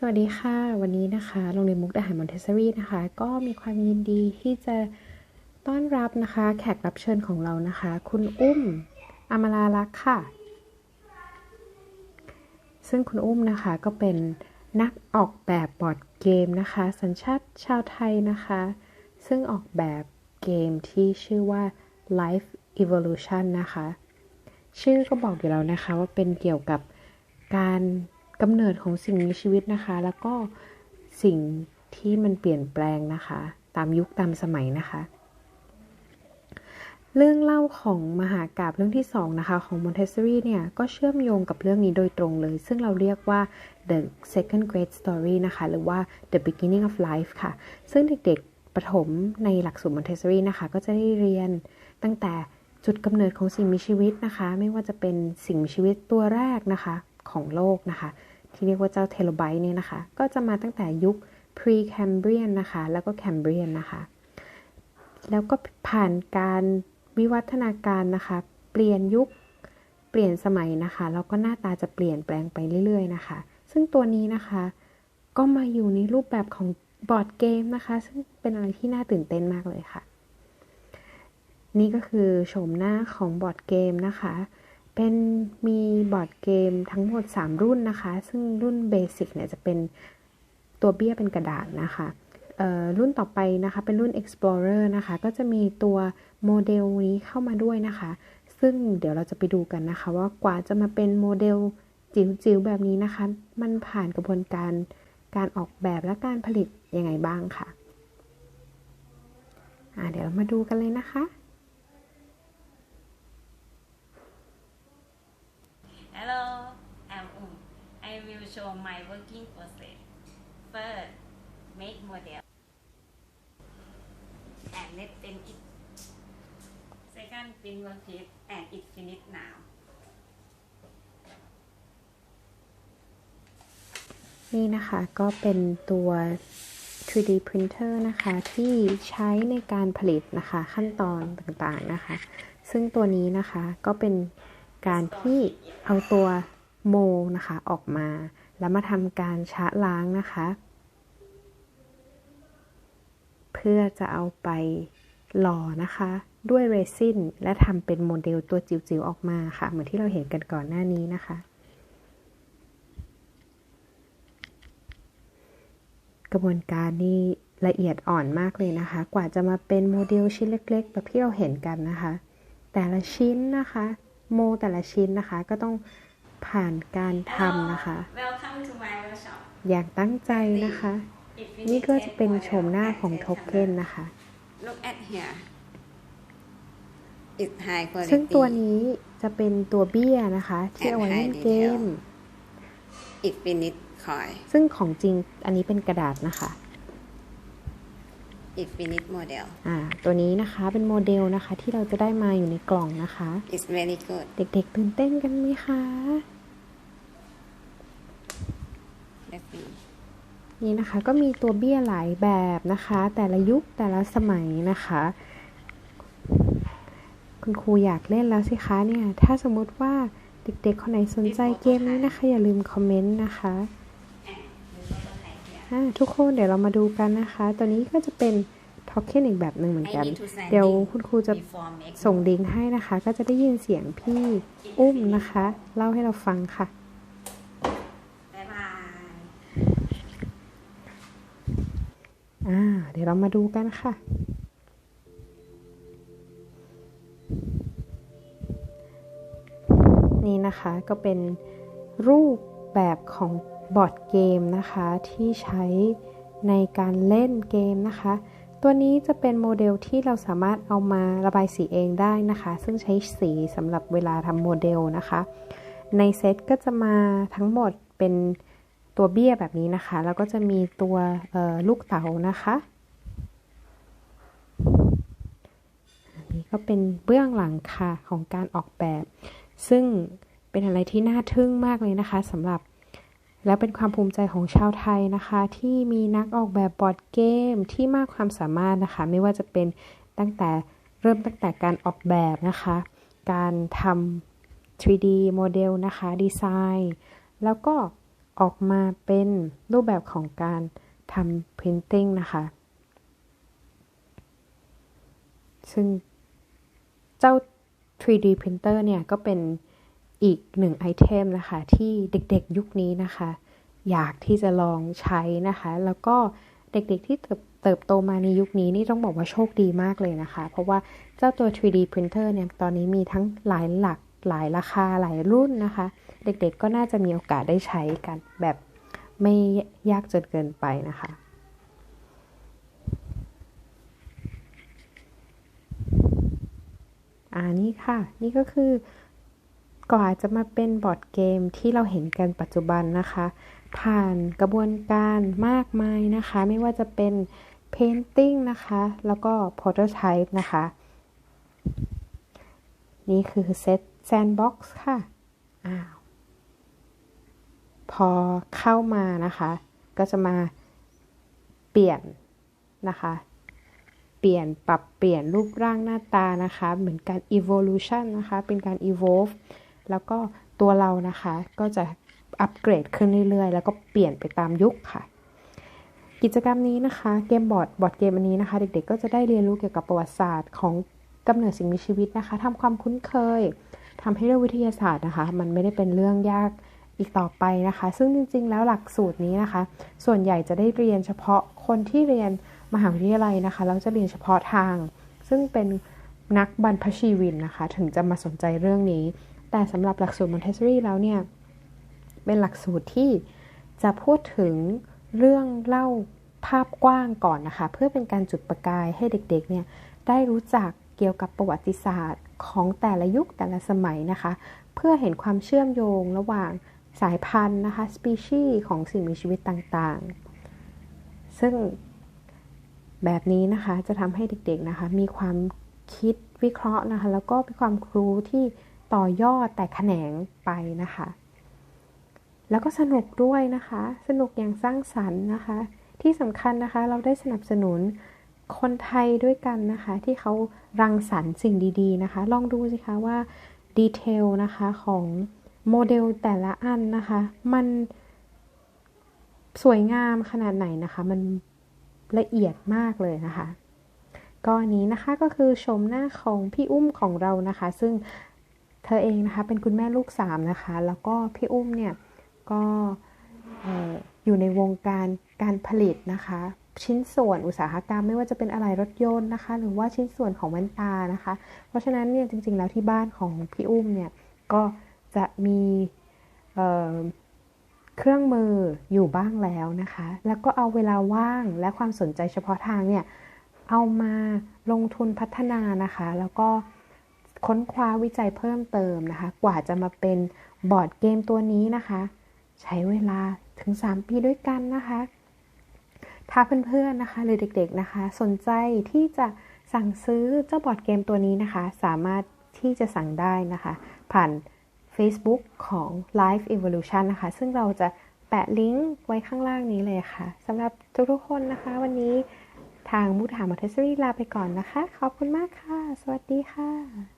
สวัสดีค่ะ วันนี้นะคะโรงเรียนมุกดาหารมอนเทสซอรี่นะคะ ก็มีความยินดีที่จะต้อนรับนะคะ แขกรับเชิญของเรานะคะ คุณอุ้มอมราลักษ์ค่ะ ซึ่งคุณอุ้มนะคะก็เป็นนักออกแบบบอร์ดเกมนะคะ สัญชาติชาวไทยนะคะ ซึ่งออกแบบเกมที่ชื่อว่า Life Evolution นะคะ ชื่อก็บอกอยู่แล้วนะคะว่าเป็นเกี่ยวกับการ กำเนิดของสิ่งมีชีวิตนะคะ แล้วก็สิ่งที่มันเปลี่ยนแปลงนะคะ ตามยุคตามสมัยนะคะ เรื่องเล่าของมหากาบเรื่องที่สองนะคะของ Montessori เนี่ย ก็เชื่อมโยงกับเรื่องนี้โดยตรงเลย ซึ่งเราเรียกว่า the second great story นะคะ หรือว่า the beginning of life ค่ะ ซึ่งเด็กๆประถมในหลักสูตร Montessori นะคะ ก็จะได้เรียนตั้งแต่จุดกำเนิดของสิ่งมีชีวิตนะคะ ไม่ว่าจะเป็นสิ่งมีชีวิตตัวแรกนะคะของโลกนะคะ ที่เรียกว่าเจ้าเทโลไบต์เนี่ยนะคะ ก็จะมาตั้งแต่ยุค pre-Cambrian นะคะ แล้วก็ Cambrian นะคะ แล้วก็ผ่านการวิวัฒนาการนะคะ เปลี่ยนยุค เปลี่ยนสมัยนะคะ แล้วก็หน้าตาจะเปลี่ยนแปลงไปเรื่อยๆนะคะ ซึ่งตัวนี้นะคะ ก็มาอยู่ในรูปแบบของบอร์ดเกมนะคะ ซึ่งเป็นอะไรที่น่าตื่นเต้นมากเลยค่ะ นี่ก็คือโฉมหน้าของบอร์ดเกมนะคะ เป็นมีบอร์ดเกมทั้งหมด 3 รุ่นนะคะ ซึ่งรุ่นเบสิกเนี่ยจะเป็นตัวเบี้ยเป็นกระดาษนะคะรุ่นต่อไปนะคะเป็นรุ่น Explorer นะคะ ก็จะมีตัวโมเดลนี้เข้ามาด้วยนะคะ ซึ่งเดี๋ยวเราจะไปดูกันนะคะว่ากว่าจะมาเป็นโมเดลจิ๋วๆแบบนี้นะคะ มันผ่านกระบวนการการออกแบบและการผลิตยังไงบ้างค่ะเดี๋ยวเรามาดูกันเลยนะคะ show my working process. First, make model and let print it. Second, print worksheet and it finished now. นี่นะคะก็เป็นตัว 3D printer นะคะที่ใช้ในการผลิตนะคะขั้นตอนต่างๆนะคะ ซึ่งตัวนี้นะคะก็เป็นการที่เอาตัวโมนะคะออกมา แล้วมาทำการชะล้างนะคะ เพื่อจะเอาไปหล่อนะคะ ด้วยเรซินและทำเป็นโมเดลตัวจิ๋วๆออกมาค่ะ เหมือนที่เราเห็นกันก่อนหน้านี้นะคะ กระบวนการนี่ละเอียดอ่อนมากเลยนะคะ กว่าจะมาเป็นโมเดลชิ้นเล็กๆ แบบที่เราเห็นกันนะคะ แต่ละชิ้นนะคะ โมแต่ละชิ้นนะคะก็ต้อง ผ่านการทำนะคะ Welcome to my workshop. อย่างตั้งใจนะคะ It finished นี่ก็จะเป็น model โฉมหน้า and ของ then โทเค็น color. นะคะ Look at here. It's high quality. ซึ่งตัวนี้จะเป็นตัวเบี้ยนะคะ ที่เอาไว้เล่นเกม It finished coil. ซึ่งของจริงอันนี้เป็นกระดาษนะคะ It finished model. อ่าตัวนี้นะคะเป็นโมเดลนะคะที่เราจะได้มาอยู่ในกล่องนะคะ It's very good. เด็กๆตื่นเต้นกันไหมคะ Let's see. นี่นะคะก็มีตัวเบี้ยหลายแบบนะคะ แต่ละยุคแต่ละสมัยนะคะ คุณครูอยากเล่นแล้วสิคะเนี่ย ถ้าสมมุติว่าเด็กๆคนไหนสนใจเกมนี้นะคะ อย่าลืมคอมเมนต์นะคะ And the prototype here. อ่า ทุกคนเดี๋ยวเรามาดูกันนะคะ ตัวนี้ก็จะเป็นท็อกเค็นอีกแบบหนึ่งเหมือน I กัน need to sand เดี๋ยว it คุณครูจะ before make ส่งลิงก์ให้นะคะ ก็จะได้ยินเสียงพี่อุ้มนะคะ เล่าให้เราฟังค่ะ Bye bye. อ่าเดี๋ยวเรามาดูกันค่ะ นี่นะคะก็เป็นรูปแบบของ บอร์ดเกมนะคะที่ใช้ในการเล่นเกมนะคะ ตัวนี้จะเป็นโมเดลที่เราสามารถเอามาระบายสีเองได้นะคะ ซึ่งใช้สีสำหรับเวลาทำโมเดลนะคะ ในเซตก็จะมาทั้งหมดเป็นตัวเบี้ยแบบนี้นะคะ แล้วก็จะมีตัวลูกเต๋านะคะอันนี้ก็เป็นเบื้องหลังค่ะของการออกแบบ ซึ่งเป็นอะไรที่น่าทึ่งมากเลยนะคะสำหรับ แล้วเป็นความภูมิใจของชาวไทยนะคะ ที่มีนักออกแบบบอร์ดเกมที่มากความสามารถนะคะ ไม่ว่าจะเป็นตั้งแต่เริ่มตั้งแต่การออกแบบนะคะ การทำ 3D โมเดลนะคะดีไซน์แล้วก็ออกมาเป็นรูปแบบของการทำ printing นะคะ ซึ่งเจ้า 3D printer เนี่ยก็เป็น อีกหนึ่งไอเทมนะคะที่เด็กๆยุคนี้นะคะ อยากที่จะลองใช้นะคะ แล้วก็เด็กๆที่เติบเติบโตมาในยุคนี้นี่ต้องบอกว่าโชคดีมากเลยนะคะ เพราะว่าเจ้าตัว 3D printer เนี่ยตอนนี้มีทั้งหลายหลักหลายราคาหลายรุ่นนะคะ เด็กๆก็น่าจะมีโอกาสได้ใช้กันแบบไม่ยากจนเกินไปนะคะอ่านี่ค่ะ นี่ก็คือ ก่อนจะมาเป็นบอร์ดเกมที่เราเห็นกันปัจจุบันนะคะ ผ่านกระบวนการมากมายนะคะ ไม่ว่าจะเป็น painting นะคะ แล้วก็ prototype นะคะ นี่คือเซต sandbox ค่ะอ้าวพอเข้ามานะคะ ก็จะมาเปลี่ยนนะคะ เปลี่ยนปรับเปลี่ยนรูปร่างหน้าตานะคะ เหมือนการ evolution นะคะ เป็นการ evolve แล้วก็ตัวเรานะคะก็จะอัปเกรดขึ้นเรื่อยๆ แล้วก็เปลี่ยนไปตามยุคค่ะ กิจกรรมนี้นะคะเกมบอร์ดบอร์ดเกมอันนี้นะคะ เด็กๆ ก็จะได้เรียนรู้เกี่ยวกับประวัติศาสตร์ของกำเนิดสิ่งมีชีวิตนะคะทำความคุ้นเคยทำให้เรื่องวิทยาศาสตร์นะคะ มันไม่ได้เป็นเรื่องยากอีกต่อไปนะคะ ซึ่งจริงๆ แล้วหลักสูตรนี้นะคะ ส่วนใหญ่จะได้เรียนเฉพาะคนที่เรียนมหาวิทยาลัยนะคะแล้วจะเรียนเฉพาะทาง ซึ่งเป็นนักบรรพชีวินนะคะ ถึงจะมาสนใจเรื่องนี้ แต่สำหรับหลักสูตรมอนเทสซอรี่แล้วเนี่ย เป็นหลักสูตรที่จะพูดถึงเรื่องเล่าภาพกว้างก่อนนะคะ เพื่อเป็นการจุดประกายให้เด็กๆเนี่ยได้รู้จักเกี่ยวกับประวัติศาสตร์ของแต่ละยุคแต่ละสมัยนะคะ เพื่อเห็นความเชื่อมโยงระหว่างสายพันธุ์นะคะสปีชีส์ของสิ่งมีชีวิตต่างๆ ซึ่งแบบนี้นะคะจะทำให้เด็กๆนะคะ มีความคิดวิเคราะห์นะคะ แล้วก็เป็นความรู้ที่ ต่อยอดแต่แขนงไปนะคะ แล้วก็สนุกด้วยนะคะ สนุกอย่างสร้างสรรค์นะคะ ที่สำคัญนะคะเราได้สนับสนุนคนไทยด้วยกันนะคะ ที่เขารังสรรค์สิ่งดีๆนะคะ ลองดูสิคะว่าดีเทลนะคะของโมเดลแต่ละอันนะคะ มันสวยงามขนาดไหนนะคะ มันละเอียดมากเลยนะคะก็นี้นะคะก็คือชมหน้าของพี่อุ้มของเรานะคะ ซึ่ง เธอเองนะคะเป็นคุณแม่ลูกสามนะคะ แล้วก็พี่อุ้มเนี่ยก็อยู่ในวงการการผลิตนะคะ ชิ้นส่วนอุตสาหกรรมไม่ว่าจะเป็นอะไรรถยนต์นะคะ หรือว่าชิ้นส่วนของแว่นตานะคะ เพราะฉะนั้นเนี่ยจริง ๆ แล้วที่บ้านของพี่อุ้มเนี่ยก็จะมีเครื่องมืออยู่บ้างแล้วนะคะ แล้วก็เอาเวลาว่างและความสนใจเฉพาะทางเนี่ยเอามาลงทุนพัฒนานะคะ แล้วก็ ค้นคว้าวิจัยเพิ่มเติมนะคะ กว่าจะมาเป็นบอร์ดเกมตัวนี้นะคะ ใช้เวลาถึง 3 ปีด้วยกันนะคะ ถ้าเพื่อนๆนะคะหรือเด็กๆนะคะ สนใจที่จะสั่งซื้อเจ้าบอร์ดเกมตัวนี้นะคะ สามารถที่จะสั่งได้นะคะ ผ่าน Facebook ของ Life Evolution นะคะ ซึ่งเราจะแปะลิงก์ไว้ข้างล่างนี้เลยค่ะสำหรับทุกๆคนนะคะ วันนี้ทางมุถามอเทสซรี่ลาไปก่อนนะคะ ขอบคุณมากค่ะ สวัสดีค่ะ